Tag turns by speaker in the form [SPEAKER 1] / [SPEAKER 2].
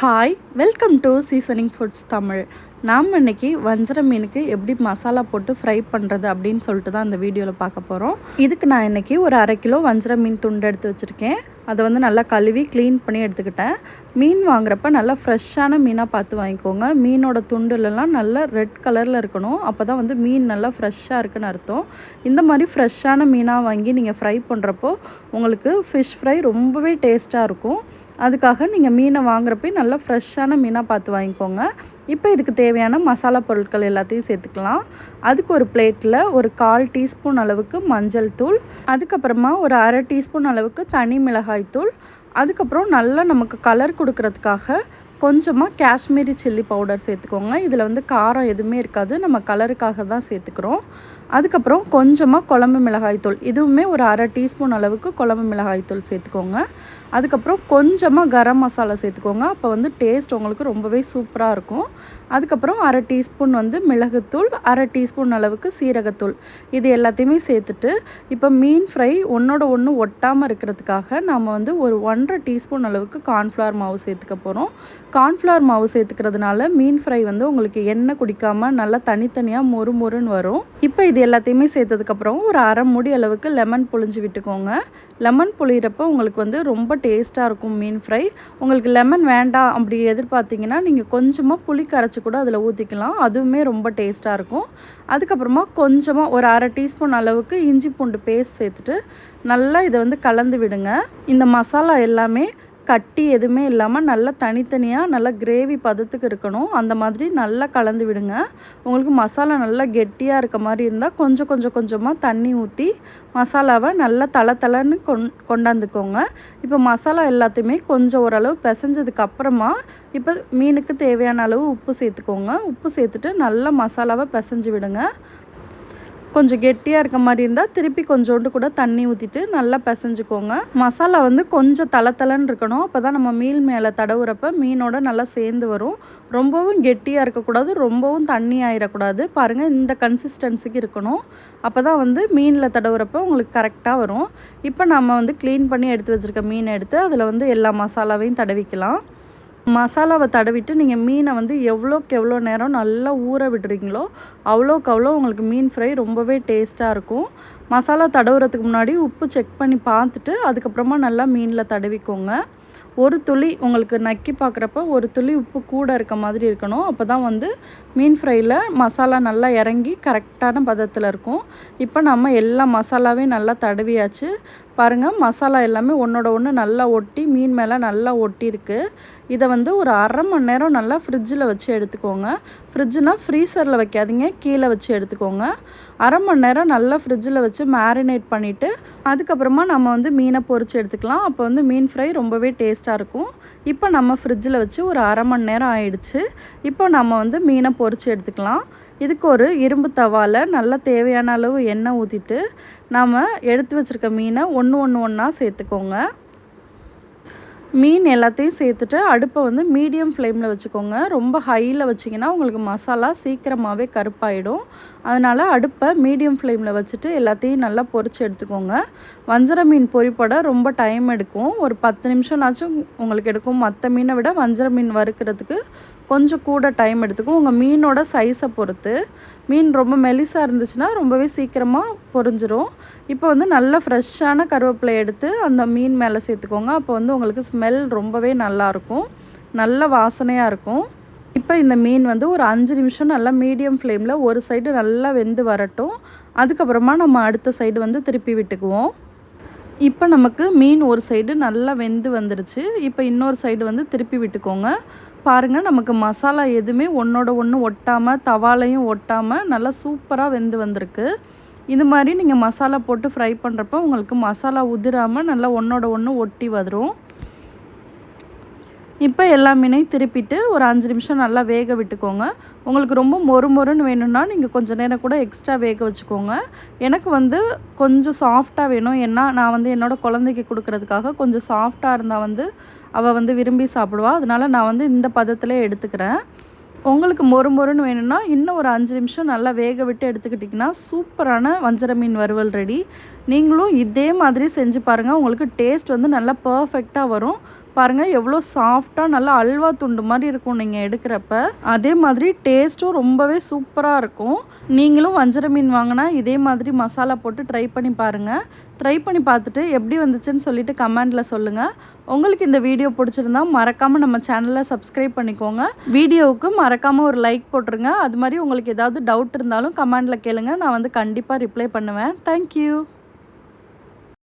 [SPEAKER 1] Hi welcome to seasoning foods Tamil நாம் இன்றைக்கி வஞ்சர மீனுக்கு எப்படி மசாலா போட்டு ஃப்ரை பண்ணுறது அப்படின்னு சொல்லிட்டு தான் இந்த வீடியோவில் பார்க்க போகிறோம் இதுக்கு நான் இன்றைக்கி ஒரு அரை கிலோ வஞ்சர மீன் துண்டு எடுத்து வச்சுருக்கேன். அதை வந்து நல்லா கழுவி க்ளீன் பண்ணி எடுத்துக்கிட்டேன். மீன் வாங்குறப்ப நல்லா ஃப்ரெஷ்ஷான மீனாக பார்த்து வாங்கிக்கோங்க. மீனோட துண்டுலலாம் நல்லா ரெட் கலரில் இருக்கணும். அப்போ தான் வந்து மீன் நல்லா ஃப்ரெஷ்ஷாக இருக்குன்னு அர்த்தம். இந்த மாதிரி ஃப்ரெஷ்ஷான மீனாக வாங்கி நீங்கள் ஃப்ரை பண்ணுறப்போ உங்களுக்கு ஃபிஷ் ஃப்ரை ரொம்பவே டேஸ்ட்டாக இருக்கும். அதுக்காக நீங்கள் மீனை வாங்குறப்ப நல்லா ஃப்ரெஷ்ஷான மீனாக பார்த்து வாங்கிக்கோங்க. இப்போ இதுக்கு தேவையான மசாலா பொருட்கள் எல்லாத்தையும் சேர்த்துக்கலாம். அதுக்கு ஒரு பிளேட்டில் ஒரு கால் டீஸ்பூன் அளவுக்கு மஞ்சள் தூள் அதுக்கப்புறமா ஒரு அரை டீஸ்பூன் அளவுக்கு தனி மிளகாய் தூள் அதுக்கப்புறம் நல்லா நமக்கு கலர் கொடுக்கறதுக்காக கொஞ்சமாக காஷ்மீரி சில்லி பவுடர் சேர்த்துக்கோங்க. இதில் வந்து காரம் எதுவுமே இருக்காது. நம்ம கலருக்காக தான் சேர்த்துக்கிறோம். அதுக்கப்புறம் கொஞ்சமாக குழம்பு மிளகாய் தூள். இதுவுமே ஒரு அரை டீஸ்பூன் அளவுக்கு குழம்பு மிளகாய்த்தூள் சேர்த்துக்கோங்க. அதுக்கப்புறம் கொஞ்சமாக கரம் மசாலா சேர்த்துக்கோங்க. அப்போ வந்து டேஸ்ட் உங்களுக்கு ரொம்பவே சூப்பராக இருக்கும். அதுக்கப்புறம் அரை டீஸ்பூன் வந்து மிளகுத்தூள் அரை டீஸ்பூன் அளவுக்கு சீரகத்தூள். இது எல்லாத்தையுமே சேர்த்துட்டு இப்போ மீன் ஃப்ரை ஒன்றோட ஒன்று ஒட்டாமல் இருக்கிறதுக்காக நாம் வந்து ஒரு ஒன்றரை டீஸ்பூன் அளவுக்கு கார்ன்ஃப்ளவர் மாவு சேர்த்துக்க போகிறோம் கார்ன்ஃப்ளவர் மாவு சேர்த்துக்கிறதுனால மீன் ஃப்ரை வந்து உங்களுக்கு எண்ணெய் குடிக்காமல் நல்லா தனித்தனியாக மொறு மொறுன்னு வரும். இப்போ இது எல்லாத்தையுமே சேர்த்ததுக்கப்புறம் ஒரு அரை மூடி அளவுக்கு லெமன் புழிஞ்சு விட்டுக்கோங்க. லெமன் புளிகிறப்போ உங்களுக்கு வந்து ரொம்ப டேஸ்ட்டாக இருக்கும் மீன் ஃப்ரை. உங்களுக்கு லெமன் வேண்டாம் அப்படி எதிர்பார்த்தீங்கன்னா நீங்கள் கொஞ்சமாக புளி கரைச்சி கூட அதில் ஊற்றிக்கலாம் அதுவுமே ரொம்ப டேஸ்ட்டாக இருக்கும். அதுக்கப்புறமா கொஞ்சமாக ஒரு அரை டீஸ்பூன் அளவுக்கு இஞ்சி பூண்டு பேஸ்ட் சேர்த்துட்டு நல்லா இதை வந்து கலந்து விடுங்க. இந்த மசாலா எல்லாமே கட்டி எதுவுமே இல்லாமல் நல்லா தனித்தனியாக நல்லா கிரேவி பதத்துக்கு இருக்கணும். அந்த மாதிரி நல்லா கலந்து விடுங்க. உங்களுக்கு மசாலா நல்லா கெட்டியாக இருக்க மாதிரி இருந்தால் கொஞ்சம் கொஞ்சம் கொஞ்சமாக தண்ணி ஊற்றி மசாலாவை நல்லா தலை தலைன்னு கொண் கொண்டாந்துக்கோங்க. இப்போ மசாலா எல்லாத்தையுமே கொஞ்சம் ஓரளவு பிசைஞ்சதுக்கு அப்புறமா இப்போ மீனுக்கு தேவையான அளவு உப்பு சேர்த்துக்கோங்க. உப்பு சேர்த்துட்டு நல்லா மசாலாவை பிசைஞ்சு விடுங்க. கொஞ்சம் கெட்டியாக இருக்க மாதிரி இருந்தால் திருப்பி கொஞ்சோண்டு கூட தண்ணி ஊற்றிட்டு நல்லா பிசைஞ்சுக்கோங்க. மசாலா வந்து கொஞ்சம் தலை தலைன்னு இருக்கணும். அப்போ தான் நம்ம மீன் மேலே தடவுறப்ப மீனோட நல்லா சேர்ந்து வரும். ரொம்பவும் கெட்டியாக இருக்கக்கூடாது ரொம்பவும் தண்ணி ஆயிடக்கூடாது பாருங்கள் இந்த கன்சிஸ்டன்சிக்கு இருக்கணும். அப்போ தான் வந்து மீனில் தடவுறப்ப உங்களுக்கு கரெக்டாக வரும். இப்போ நம்ம வந்து க்ளீன் பண்ணி எடுத்து வச்சுருக்க மீனை எடுத்து அதில் வந்து எல்லா மசாலாவையும் தடவிக்கலாம். மசாலாவை தடவிட்டு நீங்கள் மீனை வந்து எவ்வளோக்கு எவ்வளோ நேரம் நல்லா ஊற விடுறீங்களோ அவ்வளோக்கு அவ்வளோ உங்களுக்கு மீன் ஃப்ரை ரொம்பவே டேஸ்ட்டாக இருக்கும். மசாலா தடவுறதுக்கு முன்னாடி உப்பு செக் பண்ணி பார்த்துட்டு அதுக்கப்புறமா நல்லா மீனில் தடவிக்கோங்க. ஒரு துளி உங்களுக்கு நக்கி பார்க்குறப்ப ஒரு துளி உப்பு கூட இருக்க மாதிரி இருக்கணும். அப்போ தான் வந்து மீன் ஃப்ரையில் மசாலா நல்லா இறங்கி கரெக்டான பதத்தில் இருக்கும். இப்போ நம்ம எல்லா மசாலாவையும் நல்லா தடவியாச்சு. பாருங்கள் மசாலா எல்லாமே ஒன்றோட ஒன்று நல்லா ஒட்டி மீன் மேலே நல்லா ஒட்டியிருக்கு. இதை வந்து ஒரு அரை மணி நேரம் நல்லா ஃப்ரிட்ஜில் வச்சு எடுத்துக்கோங்க. ஃப்ரிட்ஜுனால் ஃப்ரீசரில் வைக்காதீங்க கீழே வச்சு எடுத்துக்கோங்க. அரை மணி நேரம் நல்லா ஃப்ரிட்ஜில் வச்சு மேரினேட் பண்ணிவிட்டு அதுக்கப்புறமா நம்ம வந்து மீனை பொறிச்சு எடுத்துக்கலாம். அப்போ வந்து மீன் ஃப்ரை ரொம்பவே டேஸ்ட்டாக இருக்கும். இப்போ நம்ம ஃப்ரிட்ஜில் வச்சு ஒரு அரை மணி நேரம் ஆயிடுச்சு. இப்போ நம்ம வந்து மீனை பொறிச்சு எடுத்துக்கலாம். இதுக்கு ஒரு இரும்பு தவாவில் நல்லா தேவையான அளவு எண்ணெய் ஊற்றிட்டு நாம் எடுத்து வச்சுருக்க மீனை ஒன்று ஒன்று ஒன்றா சேர்த்துக்கோங்க. மீன் எல்லாத்தையும் சேர்த்துட்டு அடுப்பை வந்து மீடியம் ஃப்ளேமில் வச்சுக்கோங்க. ரொம்ப ஹையில் வச்சிங்கன்னா உங்களுக்கு மசாலா சீக்கிரமாகவே கருப்பாயிடும். அதனால் அடுப்பை மீடியம் ஃப்ளேமில் வச்சுட்டு எல்லாத்தையும் நல்லா பொரித்து எடுத்துக்கோங்க. வஞ்சர மீன் பொறிப்பட ரொம்ப டைம் எடுக்கும். ஒரு பத்து நிமிஷம்னாச்சும் உங்களுக்கு எடுக்கும். மற்ற மீனை விட வஞ்சர மீன் வறுக்கிறதுக்கு கொஞ்சம் கூட டைம் எடுத்துக்கும். உங்கள் மீனோட சைஸை பொறுத்து. மீன் ரொம்ப மெலிசாக இருந்துச்சுன்னா ரொம்பவே சீக்கிரமாக பொறிஞ்சிரும் இப்போ வந்து நல்ல ஃப்ரெஷ்ஷான கருவேப்பிலை எடுத்து அந்த மீன் மேலே சேர்த்துக்கோங்க. அப்போ வந்து உங்களுக்கு ஸ்மெல் ரொம்பவே நல்லாயிருக்கும் நல்ல வாசனையாக இருக்கும். இப்போ இந்த மீன் வந்து ஒரு அஞ்சு நிமிஷம் நல்லா மீடியம் ஃப்ளேமில் ஒரு சைடு நல்லா வெந்து வரட்டும். அதுக்கப்புறமா நம்ம அடுத்த சைடு வந்து திருப்பி விட்டுக்குவோம். இப்போ நமக்கு மீன் ஒரு சைடு நல்லா வெந்து வந்துடுச்சு இப்போ இன்னொரு சைடு வந்து திருப்பி விட்டுக்கோங்க. பாருங்கள் நமக்கு மசாலா எதுவுமே ஒன்றோட ஒன்று ஒட்டாமல் தவாலையும் ஒட்டாமல் நல்லா சூப்பராக வெந்து வந்திருக்கு. இது மாதிரி நீங்கள் மசாலா போட்டு ஃப்ரை பண்ணுறப்ப உங்களுக்கு மசாலா உதிராமல் நல்லா ஒன்றோட ஒன்று ஒட்டி வரும் இப்போ எல்லா மீனையும் திருப்பிட்டு ஒரு அஞ்சு நிமிஷம் நல்லா வேக விட்டுக்கோங்க. உங்களுக்கு ரொம்ப மொறு மொறுன்னு வேணும்னா நீங்கள் கொஞ்சம் நேரம் கூட எக்ஸ்ட்ரா வேக வச்சுக்கோங்க. எனக்கு வந்து கொஞ்சம் சாஃப்டாக வேணும். ஏன்னா நான் வந்து என்னோடய குழந்தைக்கு கொடுக்கறதுக்காக கொஞ்சம் சாஃப்டாக இருந்தால் வந்து அவள் வந்து விரும்பி சாப்பிடுவாள் அதனால் நான் வந்து இந்த பதத்தில் எடுத்துக்கிறேன். உங்களுக்கு மொறு மொறுன்னு வேணும்னா இன்னும் ஒரு அஞ்சு நிமிஷம் நல்லா வேக விட்டு எடுத்துக்கிட்டிங்கன்னா சூப்பரான வஞ்சர மீன் வறுவல் ரெடி நீங்களும் இதே மாதிரி செஞ்சு பாருங்கள் உங்களுக்கு டேஸ்ட் வந்து நல்லா பர்ஃபெக்டாக வரும். பாருங்கள் எவ்வளோ சாஃப்டாக நல்லா அல்வா துண்டு மாதிரி இருக்கும் நீங்கள் எடுக்கிறப்ப. அதே மாதிரி டேஸ்ட்டும் ரொம்பவே சூப்பராக இருக்கும். நீங்களும் வஞ்சர மீன் வாங்கினா இதே மாதிரி மசாலா போட்டு ட்ரை பண்ணி பாருங்கள் ட்ரை பண்ணி பார்த்துட்டு எப்படி வந்துச்சுன்னு சொல்லிட்டு கமெண்டில் சொல்லுங்கள் உங்களுக்கு இந்த வீடியோ பிடிச்சிருந்தா மறக்காமல் நம்ம சேனலை சப்ஸ்கிரைப் பண்ணிக்கோங்க. வீடியோவுக்கு மறக்காமல் ஒரு லைக் போட்டுருங்க. அது மாதிரி உங்களுக்கு ஏதாவது டவுட் இருந்தாலும் கமெண்டில் கேளுங்கள் நான் வந்து கண்டிப்பாக ரிப்ளை பண்ணுவேன். தேங்க்யூ